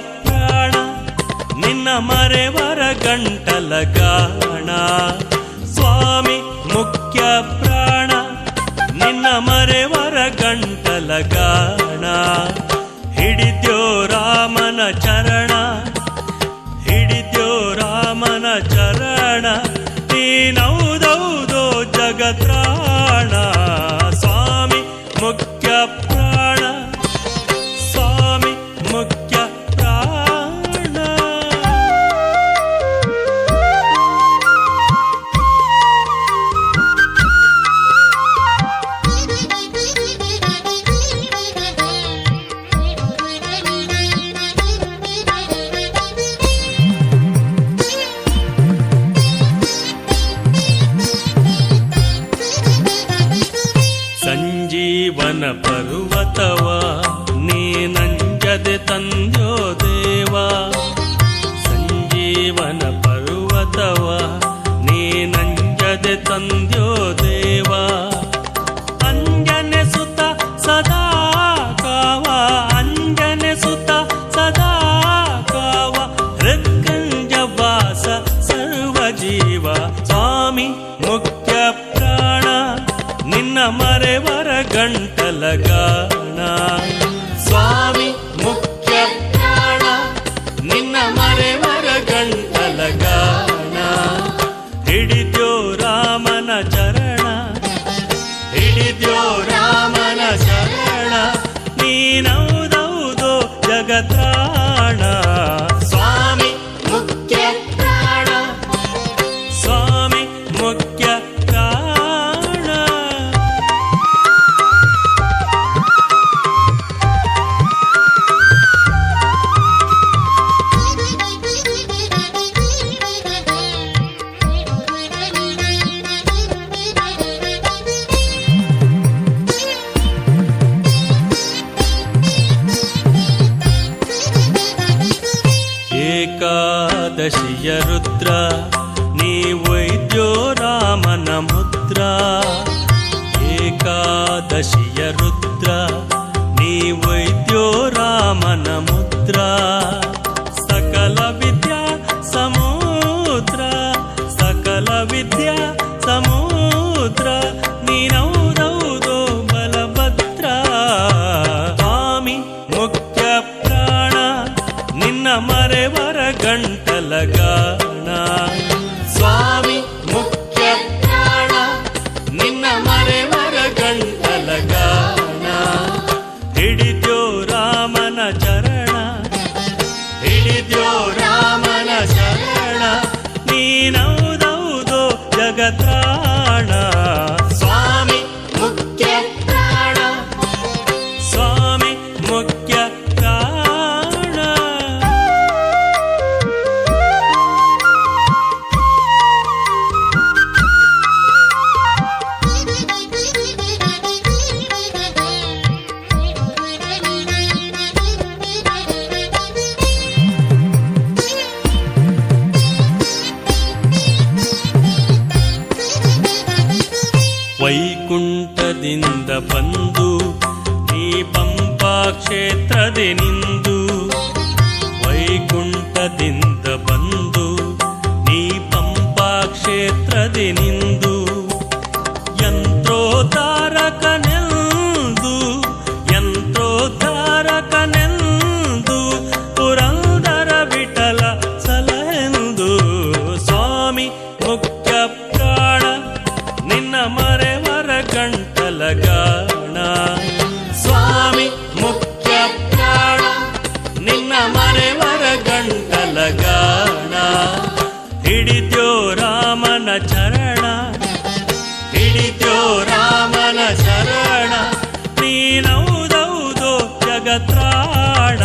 ಪ್ರಾಣ, ನಿನ್ನ ಮರೆವರ ಗಂಟಲ ಗಾಣ. ಸ್ವಾಮಿ ಮುಖ್ಯ ಪ್ರಾಣ, ನಿನ್ನ ಮರೆವರ ಗಂಟಲ ಗಾಣ. ಹಿಡಿದ್ಯೋ ರಾಮನ ಚರಣ, ಹಿಡಿದ್ಯೋ ರಾಮನ ಚರಣ. ನೀನೌದೌದೋ ಜಗತ್ರಾಣ. ಸಂಜೀವನ ಪರ್ವತವ, ನೀ ನಂಜದೆ ತಂದ್ಯೋ ದೇವ. ಸಂಜೀವನ ಪರ್ವತವ, ನೀ ನಂಜದೆ ತಂದ್ಯೋ ದೇವ. ಅಂಜನೆ ಸುತ ಸದಾ ಕಾವ, ಅಂಜನೆ ಸುತ ಸದಾ ಕಾವ. ಹೃತ್ಕಂಜ ವಾಸ ಸರ್ವ ಜೀವ ಸ್ವಾಮಿ ಮುಖ್ಯ ಪ್ರಾಣ, ನಿನ್ನ ಮರೆವರ ಗಂಟಲ ಗಾಣ ಸ್ವಾಮಿ, ಮುಖ್ಯ ಪ್ರಾಣ ನಿನ್ನ ಮರೆವರ ಗಂಟಲ ಗಾಣ ಹಿಡಿದ್ಯೋ ರಾಮನ ಚರಣ, ಹಿಡಿದ್ಯೋ ರಾಮನ ಶರಣ. ನೀನೌದೌದೋ ಜಗತ್ರಾಣ ಏಕಾದಶಿಯ ರುದ್ರ ನೀ ವೈದ್ಯೋ ರಾಮನ ಮುದ್ರ ಏಕಾದಶಿಯ ರುದ್ರ ನೀ ವೈದ್ಯೋ ರಾಮನ ಮುದ್ರ ನಿನ್ನ ಮರೆವರ ಗಂಟಲ ಗಾಣ. ಸ್ವಾಮಿ, ಮುಖ್ಯ ಪ್ರಾಣ ನಿನ್ನ ಮರೆವರ ಗಂಟಲ ಗಾಣ. ಹಿಡಿದ್ಯೋ ರಾಮನ ಚರಣ, ಹಿಡಿದ್ಯೋ ರಾಮನ ಶರಣ. ನೀನೌದೌದೋ ಜಗತ್ರಾಣ ವೈಕುಂಠದಿಂದ ಬಂದು ನೀ ಪಂಪಾ ಕ್ಷೇತ್ರದೆ ನಿಂದು. ವೈಕುಂಠದಿಂದ ಬಂದು ನೀ ಪಂಪಾ ಕ್ಷೇತ್ರದೆ ನಿಂದು. ಯಂತ್ರೋದ್ಧಾರಕನೆಂದು ಯಂತ್ರೋದ್ಧಾರಕನೆಂದು, ಪುರಂದರ ವಿಠಲ ಸಲಹೆಂದು. ಸ್ವಾಮಿ ಮುಖ್ಯ ಪ್ರಾಣ, ನಿನ್ನ ಮರೆವರ ಮಲಗಾಣ ಸ್ವಾಮಿ, ಮುಖ್ಯ ಪ್ರಾಣ ನಿನ್ನ ಮನೆವರ ಗಂಟಲಗಾಣ ಹಿಡಿದ್ಯೋ ರಾಮನ ಚರಣ. ಹಿಡಿದ್ಯೋ ರಾಮನ ಚರಣ ನೀನೌದೌದೋ ಜಗತ್ರಾಣ.